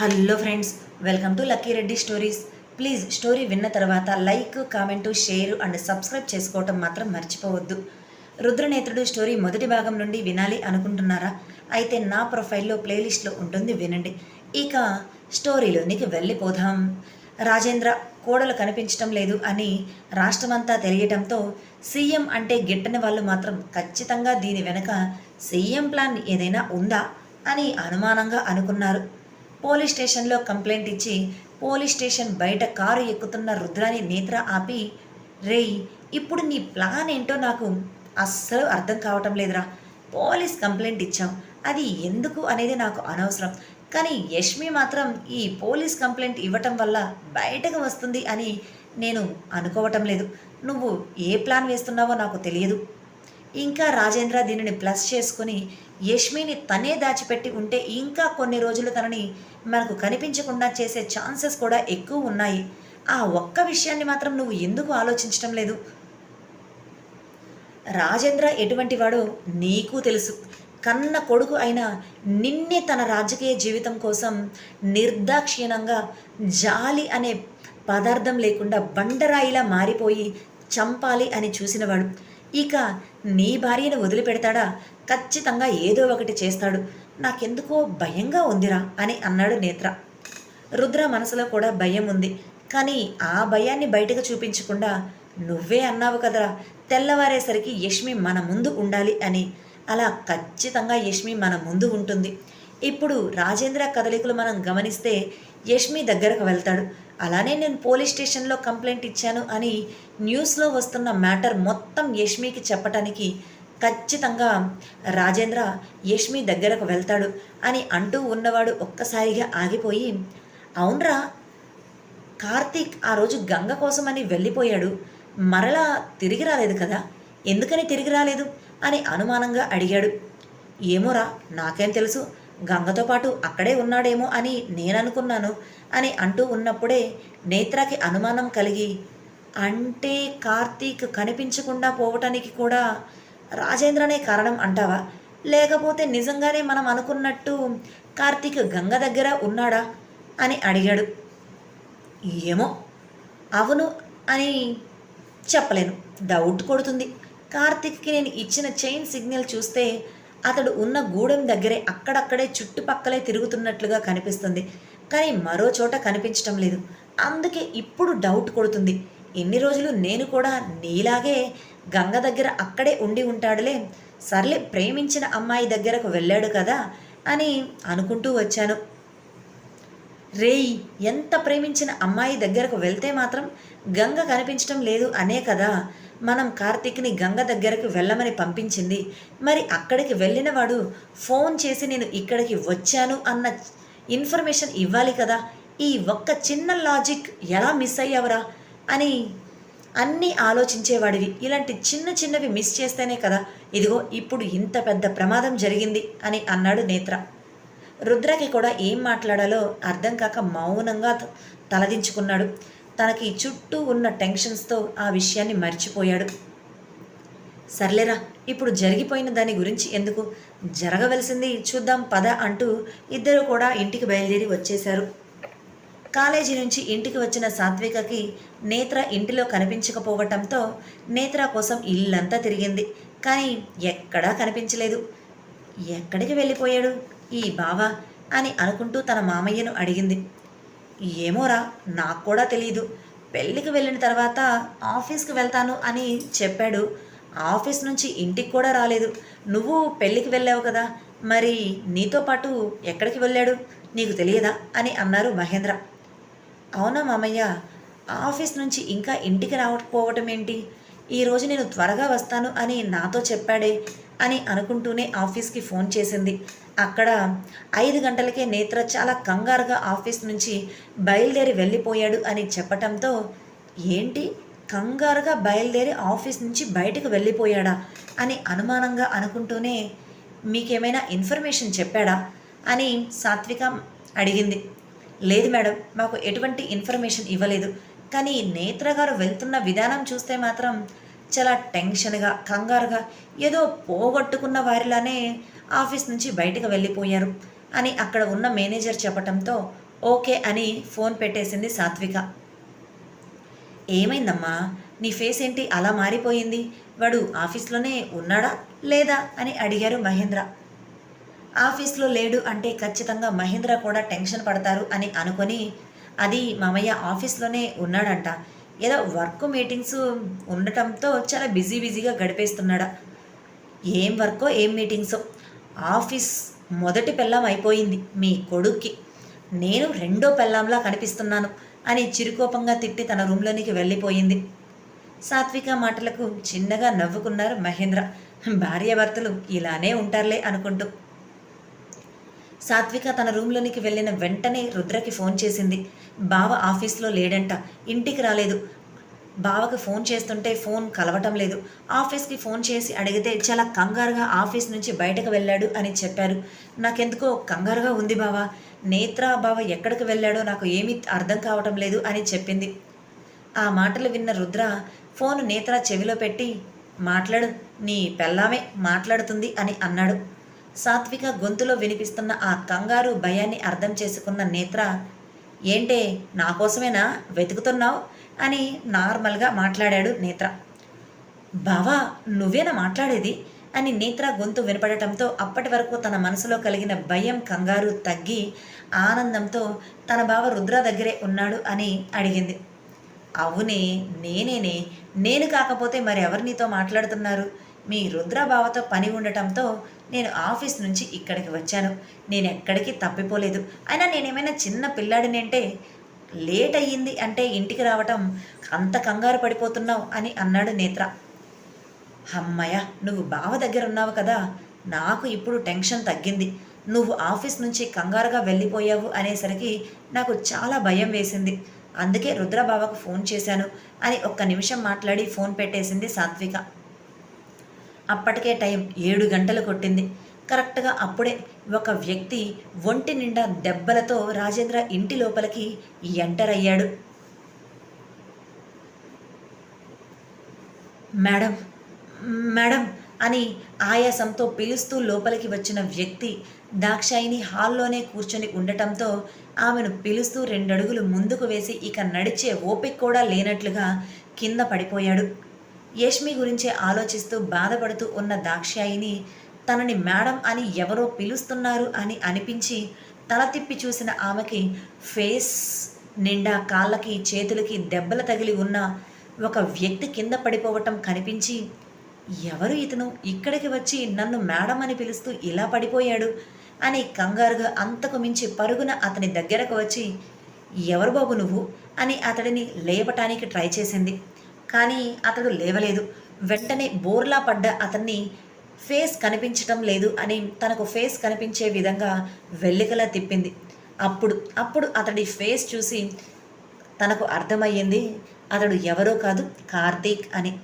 Hello friends welcome to Lucky Reddy stories. Please story విన్న తర్వాత like comment share and subscribe చేసుకోవటం మాత్రం మర్చిపోవద్దు. రుద్రనేత్రుడు స్టోరీ మొదటి భాగం నుండి వినాలి అనుకుంటున్నారా? అయితే నా ప్రొఫైల్లో ప్లేలిస్ట్లో ఉంటుంది వినండి. ఇక స్టోరీలోనికి వెళ్ళిపోదాం. రాజేంద్ర కోడలు కనిపించటం లేదు అని రాష్ట్రమంతా తెలియటంతో సీఎం అంటే గిట్టని వాళ్ళు మాత్రం ఖచ్చితంగా దీని వెనక సీఎం ప్లాన్ ఏదైనా ఉందా అని అనుమానంగా అనుకున్నారు. పోలీస్ స్టేషన్లో కంప్లైంట్ ఇచ్చి పోలీస్ స్టేషన్ బయట కారు ఎక్కుతున్న రుద్రాని నేత్ర ఆపి రేయ్ ఇప్పుడు నీ ప్లాన్ ఏంటో నాకు అస్సలు అర్థం కావటం లేదురా. పోలీస్ కంప్లైంట్ ఇచ్చాం. అది ఎందుకు అనేది నాకు అనవసరం. కానీ యష్మి మాత్రం ఈ పోలీస్ కంప్లైంట్ ఇవ్వటం వల్ల బయటకు వస్తుంది అని నేను అనుకోవటం లేదు. నువ్వు ఏ ప్లాన్ వేస్తున్నావో నాకు తెలియదు. ఇంకా రాజేంద్ర దీనిని ప్లస్ చేసుకుని యష్మిని తనే దాచిపెట్టి ఉంటే ఇంకా కొన్ని రోజులు తనని మనకు కనిపించకుండా చేసే ఛాన్సెస్ కూడా ఎక్కువ ఉన్నాయి. ఆ ఒక్క విషయాన్ని మాత్రం నువ్వు ఎందుకు ఆలోచించటం లేదు? రాజేంద్ర ఎటువంటి వాడో నీకు తెలుసు. కన్న కొడుకు అయిన నిన్నే తన రాజకీయ జీవితం కోసం నిర్దాక్షిణ్యంగా జాలి అనే పదార్థం లేకుండా బండరాయిలా మారిపోయి చంపాలి అని చూసినవాడు. ఇక నీ భార్యను వదిలిపెడతాడా? ఖచ్చితంగా ఏదో ఒకటి చేస్తాడు. నాకెందుకో భయంగా ఉందిరా అని అన్నాడు నేత్ర. రుద్ర మనసులో కూడా భయం ఉంది. కానీ ఆ భయాన్ని బయటకు చూపించకుండా నువ్వే అన్నావు కదరా తెల్లవారేసరికి యష్మి మన ముందు ఉండాలి అని. అలా ఖచ్చితంగా యష్మి మన ముందు ఉంటుంది. ఇప్పుడు రాజేంద్ర కదలికలు మనం గమనిస్తే యష్మి దగ్గరకు వెళ్తాడు. అలానే నేను పోలీస్ స్టేషన్లో కంప్లైంట్ ఇచ్చాను అని న్యూస్లో వస్తున్న మ్యాటర్ మొత్తం యష్మికి చెప్పటానికి ఖచ్చితంగా రాజేంద్ర యష్మి దగ్గరకు వెళ్తాడు అని అంటూ ఉన్నవాడు ఒక్కసారిగా ఆగిపోయి అవునరా కార్తీక్ ఆ రోజు గంగ కోసమని వెళ్ళిపోయాడు. మరలా తిరిగి రాలేదు కదా? ఎందుకని తిరిగి రాలేదు? అని అనుమానంగా అడిగాడు. ఏమోరా నాకేం తెలుసు. గంగతో పాటు అక్కడే ఉన్నాడేమో అని నేను అనుకున్నాను అని అంటూ ఉన్నప్పుడే నేత్రకి అనుమానం కలిగి అంటే కార్తీక్ కనిపించకుండా పోవటానికి కూడా రాజేంద్రనే కారణం అంటావా? లేకపోతే నిజంగానే మనం అనుకున్నట్టు కార్తీక్ గంగ దగ్గర ఉన్నాడా? అని అడిగాడు. ఏమో అవును అని చెప్పలేను. డౌట్ కొడుతుంది. కార్తిక్కి నేను ఇచ్చిన చైన్ సిగ్నల్ చూస్తే అతడు ఉన్న గూడెం దగ్గరే అక్కడక్కడే చుట్టుపక్కలే తిరుగుతున్నట్లుగా కనిపిస్తుంది. కానీ మరో చోట కనిపించటం లేదు. అందుకే ఇప్పుడు డౌట్ కొడుతుంది. ఎన్ని రోజులు నేను కూడా నీలాగే గంగ దగ్గర అక్కడే ఉండి ఉంటాడులే. సర్లే ప్రేమించిన అమ్మాయి దగ్గరకు వెళ్ళాడు కదా అని అనుకుంటూ వచ్చాను. రేయ్ ఎంత ప్రేమించిన అమ్మాయి దగ్గరకు వెళ్తే మాత్రం గంగ కనిపించడం లేదు అనే కదా. మనం కార్తీక్ని గంగ దగ్గరకు వెళ్ళమని పంపించింది. మరి అక్కడికి వెళ్ళిన వాడు ఫోన్ చేసి నేను ఇక్కడికి వచ్చాను అన్న ఇన్ఫర్మేషన్ ఇవ్వాలి కదా. ఈ ఒక్క చిన్న లాజిక్ ఎలా మిస్ అయ్యావరా? అని అన్నీ ఆలోచించేవాడివి. ఇలాంటి చిన్న చిన్నవి మిస్ చేస్తేనే కదా ఇదిగో ఇప్పుడు ఇంత పెద్ద ప్రమాదం జరిగింది అని అన్నాడు నేత్ర. రుద్రకి కూడా ఏం మాట్లాడాలో అర్థం కాక మౌనంగా త- తలదించుకున్నాడు. తనకి చుట్టూ ఉన్న టెన్షన్స్తో ఆ విషయాన్ని మర్చిపోయాడు. సర్లేరా ఇప్పుడు జరిగిపోయిన దాని గురించి ఎందుకు? జరగవలసింది చూద్దాం పద అంటూ ఇద్దరు కూడా ఇంటికి బయలుదేరి వచ్చేశారు. కాలేజీ నుంచి ఇంటికి వచ్చిన సాత్వికకి నేత్ర ఇంటిలో కనిపించకపోవటంతో నేత్ర కోసం ఇల్లంతా తిరిగింది. కానీ ఎక్కడా కనిపించలేదు. ఎక్కడికి వెళ్ళిపోయాడు ఈ బావ అని అనుకుంటూ తన మామయ్యను అడిగింది. ఏమోరా నాకు కూడా తెలియదు పెళ్ళికి వెళ్ళిన తర్వాత ఆఫీస్కి వెళ్తాను అని చెప్పాడు ఆఫీస్ నుంచి ఇంటికి కూడా రాలేదు. నువ్వు పెళ్ళికి వెళ్ళావు కదా. మరి నీతో పాటు ఎక్కడికి వెళ్ళాడు? నీకు తెలియదా? అని అన్నారు మహేంద్ర. అవునా మామయ్య ఆఫీస్ నుంచి ఇంకా ఇంటికి రావకపోవటం ఏంటి? ఈరోజు నేను త్వరగా వస్తాను అని నాతో చెప్పాడే అని అనుకుంటూనే ఆఫీస్కి ఫోన్ చేసింది. అక్కడ ఐదు గంటలకే నేత్ర చాలా కంగారుగా ఆఫీస్ నుంచి బయలుదేరి వెళ్ళిపోయాడు అని చెప్పటంతో ఏంటి? కంగారుగా బయలుదేరి ఆఫీస్ నుంచి బయటకు వెళ్ళిపోయాడా అని అనుమానంగా అనుకుంటూనే మీకేమైనా ఇన్ఫర్మేషన్ చెప్పాడా? అని సాత్విక అడిగింది. లేదు మేడం మాకు ఎటువంటి ఇన్ఫర్మేషన్ ఇవ్వలేదు. కానీ నేత్ర గారు వెళ్తున్న విధానం చూస్తే మాత్రం చాలా టెన్షన్గా కంగారుగా ఏదో పోగొట్టుకున్న వారిలానే ఆఫీస్ నుంచి బయటకు వెళ్ళిపోయారు అని అక్కడ ఉన్న మేనేజర్ చెప్పటంతో ఓకే అని ఫోన్ పెట్టేసింది సాత్విక. ఏమైందమ్మా? నీ ఫేస్ ఏంటి అలా మారిపోయింది? వాడు ఆఫీస్లోనే ఉన్నాడా లేదా అని అడిగారు మహేంద్ర. ఆఫీస్లో లేడు అంటే ఖచ్చితంగా మహేంద్ర కూడా టెన్షన్ పడతారు అని అనుకొని అది మామయ్య ఆఫీస్లోనే ఉన్నాడంట. ఏదో వర్క్ మీటింగ్స్ ఉండటంతో చాలా బిజీ బిజీగా గడిపేస్తున్నాడా? ఏం వర్కో ఏం మీటింగ్సో? ఆఫీస్ మొదటి పెళ్ళం అయిపోయింది మీ కొడుక్కి. నేను రెండో పెళ్ళంలా కనిపిస్తున్నాను. అని చిరుకోపంగా తిట్టి తన రూమ్లోనికి వెళ్ళిపోయింది. సాత్విక మాటలకు చిన్నగా నవ్వుకున్నారు మహేంద్ర. భార్యాభర్తలు ఇలానే ఉంటారులే అనుకుంటూ. సాత్విక తన రూమ్లోనికి వెళ్ళిన వెంటనే రుద్రకి ఫోన్ చేసింది. బావ ఆఫీస్లో లేడంట ఇంటికి రాలేదు. బావకు ఫోన్ చేస్తుంటే ఫోన్ కలవటం లేదు. ఆఫీస్కి ఫోన్ చేసి అడిగితే చాలా కంగారుగా ఆఫీస్ నుంచి బయటకు వెళ్ళాడు అని చెప్పారు. నాకెందుకో కంగారుగా ఉంది బావా. నేత్ర బావ ఎక్కడికి వెళ్ళాడో నాకు ఏమీ అర్థం కావటం లేదు అని చెప్పింది. ఆ మాటలు విన్న రుద్ర ఫోన్ నేత్ర చెవిలో పెట్టి మాట్లాడు నీ పెళ్ళామే మాట్లాడుతుంది అని అన్నాడు. సాత్విక గొంతులో వినిపిస్తున్న ఆ కంగారు భయాన్ని అర్థం చేసుకున్న నేత్ర ఏంటే నా కోసమేనా వెతుకుతున్నావు? అని నార్మల్గా మాట్లాడాడు నేత్ర. బావా నువ్వేనా మాట్లాడేది? అని నేత్ర గొంతు వినపడటంతో అప్పటి వరకు తన మనసులో కలిగిన భయం కంగారు తగ్గి ఆనందంతో తన బావ రుద్ర దగ్గరే ఉన్నాడు అని అడిగింది. అవునే నేనేనే. నేను కాకపోతే మరి ఎవరు నీతో మాట్లాడుతున్నారు? మీ రుద్ర బావతో పని ఉండటంతో నేను ఆఫీస్ నుంచి ఇక్కడికి వచ్చాను. నేను ఎక్కడికి తప్పిపోలేదు. అయినా నేనేమైనా చిన్న పిల్లాడినంటే లేట్ అయ్యింది అంటే ఇంటికి రావటం అంత కంగారు పడిపోతున్నావు అని అన్నాడు నేత్ర. అమ్మయ్య నువ్వు బావ దగ్గర ఉన్నావు కదా నాకు ఇప్పుడు టెన్షన్ తగ్గింది. నువ్వు ఆఫీస్ నుంచి కంగారుగా వెళ్ళిపోయావు అనేసరికి నాకు చాలా భయం వేసింది. అందుకే రుద్రబావకు ఫోన్ చేశాను అని ఒక్క నిమిషం మాట్లాడి ఫోన్ పెట్టేసింది సాత్విక. అప్పటికే టైం ఏడు గంటలు కొట్టింది. కరెక్ట్గా అప్పుడే ఒక వ్యక్తి ఒంటి నిండా దెబ్బలతో రాజేంద్ర ఇంటి లోపలికి ఎంటర్ అయ్యాడు. మేడం మేడం అని ఆయాసంతో పిలుస్తూ లోపలికి వచ్చిన వ్యక్తి దాక్షాయిని హాల్లోనే కూర్చొని ఉండటంతో ఆమెను పిలుస్తూ రెండడుగులు ముందుకు వేసి ఇక నడిచే ఓపిక కూడా లేనట్లుగా కింద పడిపోయాడు. యష్మి గురించే ఆలోచిస్తూ బాధపడుతూ ఉన్న దాక్షాయిని తనని మేడం అని ఎవరో పిలుస్తున్నారు అని అనిపించి తల తిప్పి చూసిన ఆమెకి ఫేస్ నిండా కాళ్ళకి చేతులకి దెబ్బలు తగిలి ఉన్న ఒక వ్యక్తి కింద పడిపోవటం కనిపించి ఎవరు ఇతను? ఇక్కడికి వచ్చి నన్ను మేడం అని పిలుస్తూ ఇలా పడిపోయాడు? అని కంగారుగా అంతకు మించి పరుగున అతని దగ్గరకు వచ్చి ఎవరు బాబు నువ్వు? అని అతడిని లేపటానికి ట్రై చేసింది. కానీ అతడు లేవలేదు. వెంటనే బోర్లా పడ్డ అతన్ని ఫేస్ కనిపించటం లేదు అని తనకు ఫేస్ కనిపించే విధంగా వెల్లికలా తిప్పింది. అప్పుడు అప్పుడు అతడి ఫేస్ చూసి తనకు అర్థమయ్యింది అతడు ఎవరో కాదు కార్తీక్ అని.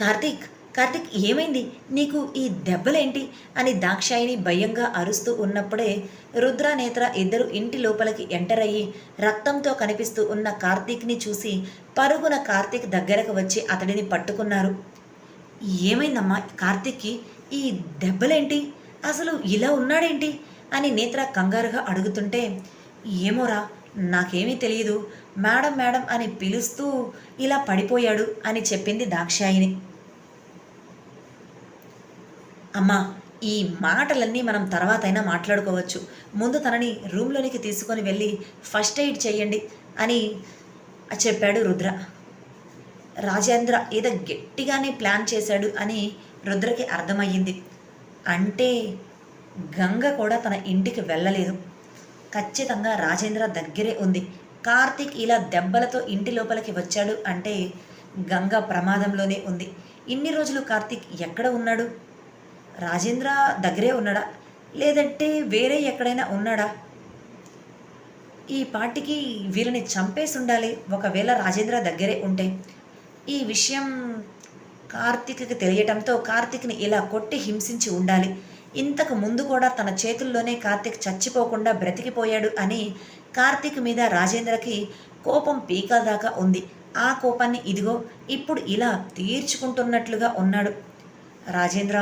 కార్తీక్ కార్తీక్ ఏమైంది? నీకు ఈ దెబ్బలేంటి? అని దాక్షాయిని భయంగా అరుస్తూ ఉన్నప్పుడే రుద్ర నేత్ర ఇద్దరు ఇంటి లోపలికి ఎంటర్ అయ్యి రక్తంతో కనిపిస్తూ ఉన్న కార్తీక్ని చూసి పరుగున కార్తీక్ దగ్గరకు వచ్చి అతడిని పట్టుకున్నారు. ఏమైందమ్మా? కార్తీక్కి ఈ దెబ్బలేంటి? అసలు ఇలా ఉన్నాడేంటి? అని నేత్ర కంగారుగా అడుగుతుంటే ఏమోరా నాకేమీ తెలియదు మేడం మేడం అని పిలుస్తూ ఇలా పడిపోయాడు అని చెప్పింది దాక్షాయిని అమ్మా ఈ మాటలన్నీ మనం తర్వాత అయినా మాట్లాడుకోవచ్చు. ముందు తనని రూమ్లోనికి తీసుకొని వెళ్ళి ఫస్ట్ ఎయిడ్ చేయండి అని చెప్పాడు రుద్ర. రాజేంద్ర ఏదో గట్టిగానే ప్లాన్ చేశాడు అని రుద్రకి అర్థమయ్యింది. అంటే గంగ కూడా తన ఇంటికి వెళ్ళలేదు. ఖచ్చితంగా రాజేంద్ర దగ్గరే ఉంది. కార్తీక్ ఇలా దెబ్బలతో ఇంటి లోపలికి వచ్చాడు అంటే గంగ ప్రమాదంలోనే ఉంది. ఇన్ని రోజులు కార్తీక్ ఎక్కడ ఉన్నాడు? రాజేంద్ర దగ్గరే ఉన్నాడా? లేదంటే వేరే ఎక్కడైనా ఉన్నాడా? ఈ పాటికి వీరిని చంపేసి ఉండాలి. ఒకవేళ రాజేంద్ర దగ్గరే ఉంటే ఈ విషయం కార్తీక్కి తెలియటంతో కార్తీక్ని ఇలా కొట్టి హింసించి ఉండాలి. ఇంతకు ముందు కూడా తన చేతుల్లోనే కార్తీక్ చచ్చిపోకుండా బ్రతికిపోయాడు అని కార్తీక్ మీద రాజేంద్రకి కోపం పీకల దాకా ఉంది. ఆ కోపాన్ని ఇదిగో ఇప్పుడు ఇలా తీర్చుకుంటున్నట్లుగా ఉన్నాడు. రాజేంద్ర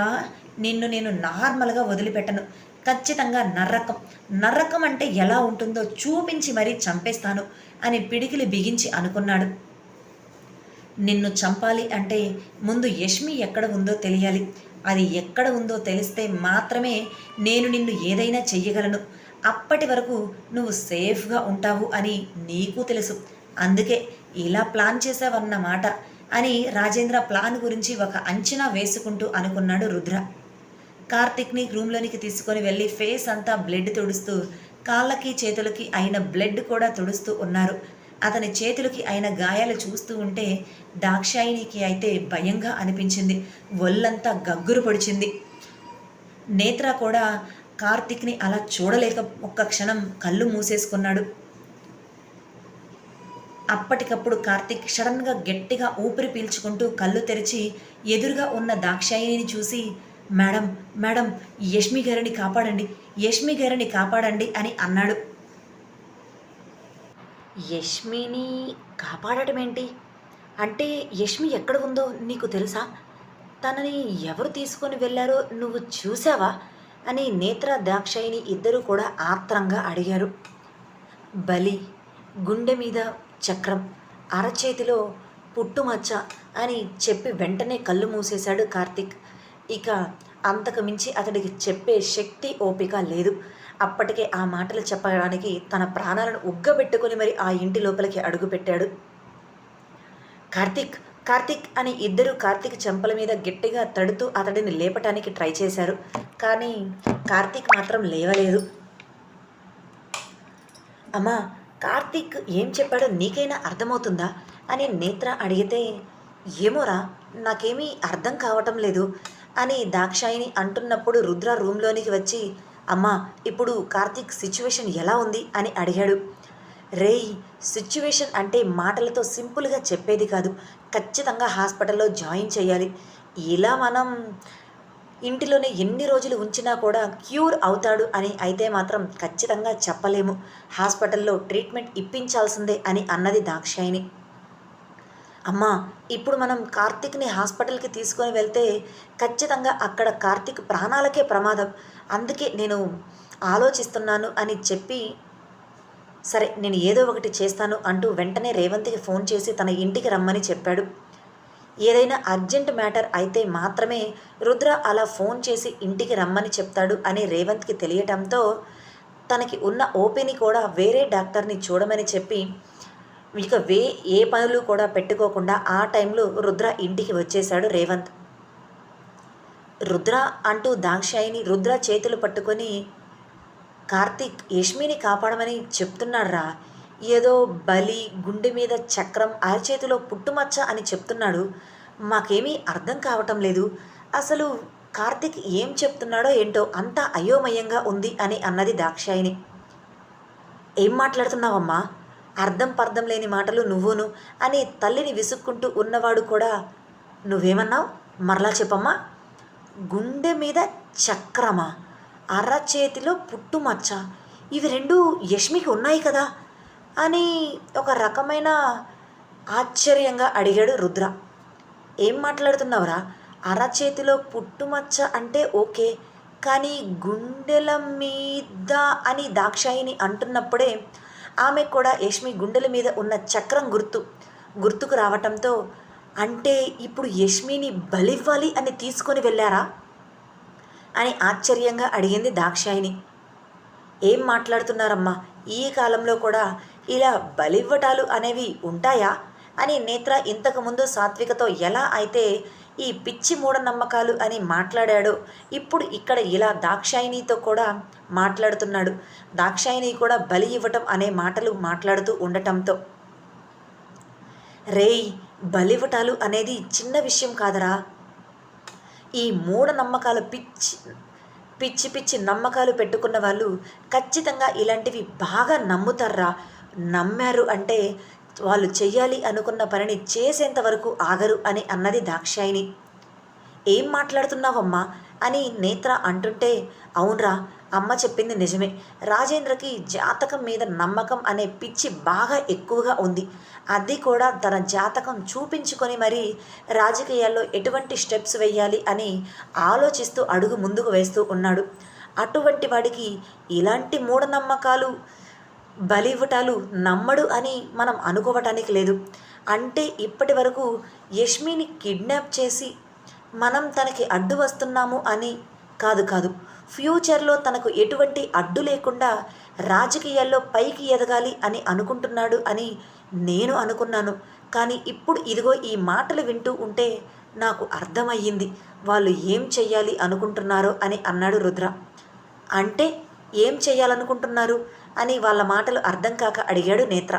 నిన్ను నేను నార్మల్గా వదిలిపెట్టను. ఖచ్చితంగా నర్రకం. నర్రకం అంటే ఎలా ఉంటుందో చూపించి మరీ చంపేస్తాను అని పిడికిలి బిగించి అనుకున్నాడు. నిన్ను చంపాలి అంటే ముందు యష్మి ఎక్కడ ఉందో తెలియాలి. అది ఎక్కడ ఉందో తెలిస్తే మాత్రమే నేను నిన్ను ఏదైనా చెయ్యగలను. అప్పటి వరకు నువ్వు సేఫ్గా ఉంటావు అని నీకు తెలుసు. అందుకే ఇలా ప్లాన్ చేసావన్నమాట అని రాజేంద్ర ప్లాన్ గురించి ఒక అంచనా వేసుకుంటూ అనుకున్నాడు రుద్ర. కార్తిక్ని రూమ్లోనికి తీసుకొని వెళ్ళి ఫేస్ అంతా బ్లడ్ తుడుస్తూ కాళ్ళకి చేతులకి అయిన బ్లడ్ కూడా తుడుస్తూ ఉన్నారు. అతని చేతులకి అయిన గాయాలు చూస్తూ ఉంటే దాక్షాయినికి అయితే భయంగా అనిపించింది. ఒళ్ళంతా గగ్గురు పొడిచింది. నేత్ర కూడా కార్తిక్ని అలా చూడలేక ఒక్క క్షణం కళ్ళు మూసేసుకున్నాడు. అప్పటికప్పుడు కార్తిక్ సడన్గా గట్టిగా ఊపిరి పీల్చుకుంటూ కళ్ళు తెరిచి ఎదురుగా ఉన్న దాక్షాయిని చూసి మేడం మేడం యష్మి గారిని కాపాడండి యష్మి గారిని కాపాడండి అని అన్నాడు. యష్మిని కాపాడటం ఏంటి? అంటే యష్మి ఎక్కడ ఉందో నీకు తెలుసా? తనని ఎవరు తీసుకొని వెళ్ళారో నువ్వు చూసావా అని నేత్ర దాక్షాయిని ఇద్దరూ కూడా ఆత్రంగా అడిగారు. బలి గుండె మీద చక్రం అరచేతిలో పుట్టుమచ్చ అని చెప్పి వెంటనే కళ్ళు మూసేశాడు కార్తిక్. ఇక అంతకు మించి అతడికి చెప్పే శక్తి ఓపిక లేదు. అప్పటికే ఆ మాటలు చెప్పడానికి తన ప్రాణాలను ఉగ్గబెట్టుకొని మరి ఆ ఇంటి లోపలికి అడుగుపెట్టాడు. కార్తిక్ కార్తిక్ అని ఇద్దరు కార్తిక్ చెంపల మీద గట్టిగా తడుతూ అతడిని లేపటానికి ట్రై చేశారు. కానీ కార్తిక్ మాత్రం లేవలేదు. అమ్మా కార్తిక్ ఏం చెప్పాడో నీకైనా అర్థమవుతుందా? అని నేత్ర అడిగితే ఏమోరా నాకేమీ అర్థం కావటం లేదు అని దాక్షాయిని అంటున్నప్పుడు రుద్ర రూమ్లోనికి వచ్చి అమ్మా ఇప్పుడు కార్తీక్ సిచ్యువేషన్ ఎలా ఉంది? అని అడిగాడు. రేయ్ సిచ్యువేషన్ అంటే మాటలతో సింపుల్గా చెప్పేది కాదు. ఖచ్చితంగా హాస్పిటల్లో జాయిన్ చేయాలి. ఇలా మనం ఇంటిలోనే ఎన్ని రోజులు ఉంచినా కూడా క్యూర్ అవుతాడు అని అయితే మాత్రం ఖచ్చితంగా చెప్పలేము. హాస్పిటల్లో ట్రీట్మెంట్ ఇప్పించాల్సిందే అని అన్నది దాక్షాయిని అమ్మా ఇప్పుడు మనం కార్తిక్ని హాస్పిటల్కి తీసుకొని వెళ్తే ఖచ్చితంగా అక్కడ కార్తిక్ ప్రాణాలకే ప్రమాదం. అందుకే నేను ఆలోచిస్తున్నాను అని చెప్పి సరే నేను ఏదో ఒకటి చేస్తాను అంటూ వెంటనే రేవంత్కి ఫోన్ చేసి తన ఇంటికి రమ్మని చెప్పాడు. ఏదైనా అర్జెంట్ మ్యాటర్ అయితే మాత్రమే రుద్ర అలా ఫోన్ చేసి ఇంటికి రమ్మని చెప్తాడు అని రేవంత్కి తెలియటంతో తనకి ఉన్న ఓపీని కూడా వేరే డాక్టర్ని చూడమని చెప్పి ఇక వే ఏ పనులు కూడా పెట్టుకోకుండా ఆ టైంలో రుద్ర ఇంటికి వచ్చేశాడు రేవంత్. రుద్ర అంటూ దాక్షాయిని రుద్ర చేతులు పట్టుకొని కార్తీక్ యష్మిని కాపాడమని చెప్తున్నాడ్రా. ఏదో బలి గుండె మీద చక్రం అరచేతిలో పుట్టుమచ్చ అని చెప్తున్నాడు. మాకేమీ అర్థం కావటం లేదు. అసలు కార్తీక్ ఏం చెప్తున్నాడో ఏంటో అంతా అయోమయంగా ఉంది అని అన్నది దాక్షాయిని. ఏం మాట్లాడుతున్నావమ్మా? అర్థం పర్థం లేని మాటలు నువ్వును అని తల్లిని విసుక్కుంటూ ఉన్నవాడు కూడా నువ్వేమన్నావు? మరలా చెప్పమ్మా. గుండె మీద చక్రమా? అరచేతిలో పుట్టుమచ్చ? ఇవి రెండు యష్మికి ఉన్నాయి కదా? అని ఒక రకమైన ఆశ్చర్యంగా అడిగాడు రుద్ర. ఏం మాట్లాడుతున్నావురా? అరచేతిలో పుట్టుమచ్చ అంటే ఓకే కానీ గుండెల మీద అని దాక్షాయిని అంటున్నప్పుడే ఆమె కూడా యష్మి గుండెల మీద ఉన్న చక్రం గుర్తు గుర్తుకు రావటంతో అంటే ఇప్పుడు యష్మిని బలివ్వాలి అని తీసుకొని వెళ్ళారా? అని ఆశ్చర్యంగా అడిగింది దాక్షాయిని ఏం మాట్లాడుతున్నారమ్మా? ఈ కాలంలో కూడా ఇలా బలివ్వటాలు అనేవి ఉంటాయా? అని నేత్ర ఇంతకుముందు సాత్వికతో ఎలా అయితే ఈ పిచ్చి మూఢనమ్మకాలు అని మాట్లాడాడో ఇప్పుడు ఇక్కడ ఇలా దాక్షాయినితో కూడా మాట్లాడుతున్నాడు. దాక్షాయిని కూడా బలి ఇవ్వటం అనే మాటలు మాట్లాడుతూ ఉండటంతో. రేయ్ బలివటాలు అనేది చిన్న విషయం కాదరా. ఈ మూఢనమ్మకాలు పిచ్చి పిచ్చి పిచ్చి నమ్మకాలు పెట్టుకున్న వాళ్ళు ఖచ్చితంగా ఇలాంటివి బాగా నమ్ముతారా నమ్మారు అంటే వాళ్ళు చెయ్యాలి అనుకున్న పనిని చేసేంత వరకు ఆగరు అని అన్నది దాక్షాయిని ఏం మాట్లాడుతున్నావమ్మా? అని నేత్ర అంటుంటే అవునరా అమ్మ చెప్పింది నిజమే. రాజేంద్రకి జాతకం మీద నమ్మకం అనే పిచ్చి బాగా ఎక్కువగా ఉంది. అది కూడా తన జాతకం చూపించుకొని మరీ రాజకీయాల్లో ఎటువంటి స్టెప్స్ వేయాలి అని ఆలోచిస్తూ అడుగు ముందుకు వేస్తూ ఉన్నాడు. అటువంటి వాడికి ఇలాంటి మూఢనమ్మకాలు బలివ్వటాలు నమ్మడు అని మనం అనుకోవటానికి లేదు. అంటే ఇప్పటి వరకు యష్మిని కిడ్నాప్ చేసి మనం తనకి అడ్డు వస్తున్నాము అని కాదు కాదు. ఫ్యూచర్లో తనకు ఎటువంటి అడ్డు లేకుండా రాజకీయాల్లో పైకి ఎదగాలి అని అనుకుంటున్నాడు అని నేను అనుకున్నాను. కానీ ఇప్పుడు ఇదిగో ఈ మాటలు వింటూ ఉంటే నాకు అర్థమయ్యింది. వాళ్ళు ఏం చెయ్యాలి అనుకుంటున్నారో అని అన్నాడు రుద్ర. అంటే ఏం చేయాలనుకుంటున్నారు అని వాళ్ళ మాటలు అర్థం కాక అడిగాడు నేత్ర.